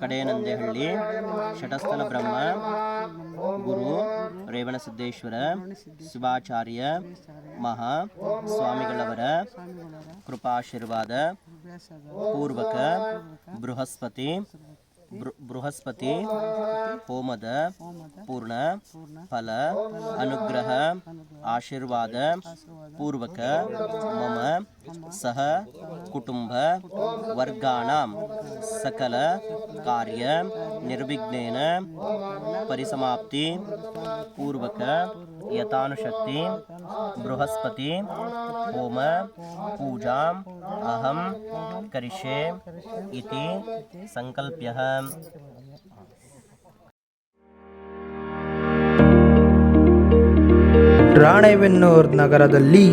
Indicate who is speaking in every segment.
Speaker 1: ಕಡೆಯನಂದೇಹಳ್ಳಿ ಷಟಸ್ಥಲ ಬ್ರಹ್ಮ, ಗುರು ರೇವಣಸಿದ್ದೇಶ್ವರ, ಶಿವಾಚಾರ್ಯ, ಮಹಾ ಸ್ವಾಮಿಗಳವರ ಕೃಪಾಶೀರ್ವಾದ, ಪೂರ್ವಕ ಬೃಹಸ್ಪತಿ ಬೃಹಸ್ಪತಿ, ಹೋಮದ ಪೂರ್ಣ ಫಲ, ಅನುಗ್ರಹ, ಆಶೀರ್ವಾದ, ಪೂರ್ವಕ ಮಮ, ಸಹ ಕುಟುಂಬ ವರ್ಗಾಣ, ಸಕಲ ಕಾರ್ಯ, ನಿರ್ವಿಘ್ನೇನ, ಪರಿಸಮಾಪ್ತಿ, ಪೂರ್ವಕ, ಯಥಾನುಶಕ್ತಿ, ಬೃಹಸ್ಪತಿ, ಹೋಮ, ಪೂಜಾ, ಅಹಂ ಕರಿಷ್ಯೆ ಇತಿ, ಸಂಕಲ್ಪ್ಯ.
Speaker 2: ರಾಣೆಬೆನ್ನೂರು ನಗರದಲ್ಲಿ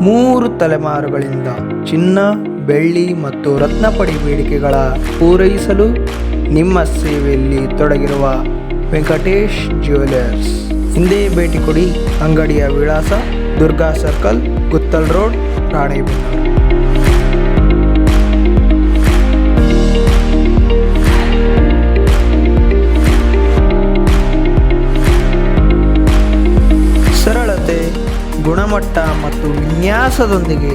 Speaker 2: ಮೂರು ತಲೆಮಾರುಗಳಿಂದ ಚಿನ್ನ ಬೆಳ್ಳಿ ಮತ್ತು ರತ್ನಪಡಿ ಬೇಡಿಕೆಗಳ ಪೂರೈಸಲು ನಿಮ್ಮ ಸೇವೆಯಲ್ಲಿ ತೊಡಗಿರುವ ವೆಂಕಟೇಶ್ ಜ್ಯುವೆಲರ್ಸ್. ಹಿಂದೆ ಭೇಟಿ ಕೊಡಿ ಅಂಗಡಿಯ ವಿಳಾಸ ದುರ್ಗಾ ಸರ್ಕಲ್, ಗುತ್ತಲ್ ರೋಡ್, ರಾಣೆಬೆನ್ನೂರು. ಸರಳತೆ, ಗುಣಮಟ್ಟ ಮತ್ತು ವಿನ್ಯಾಸದೊಂದಿಗೆ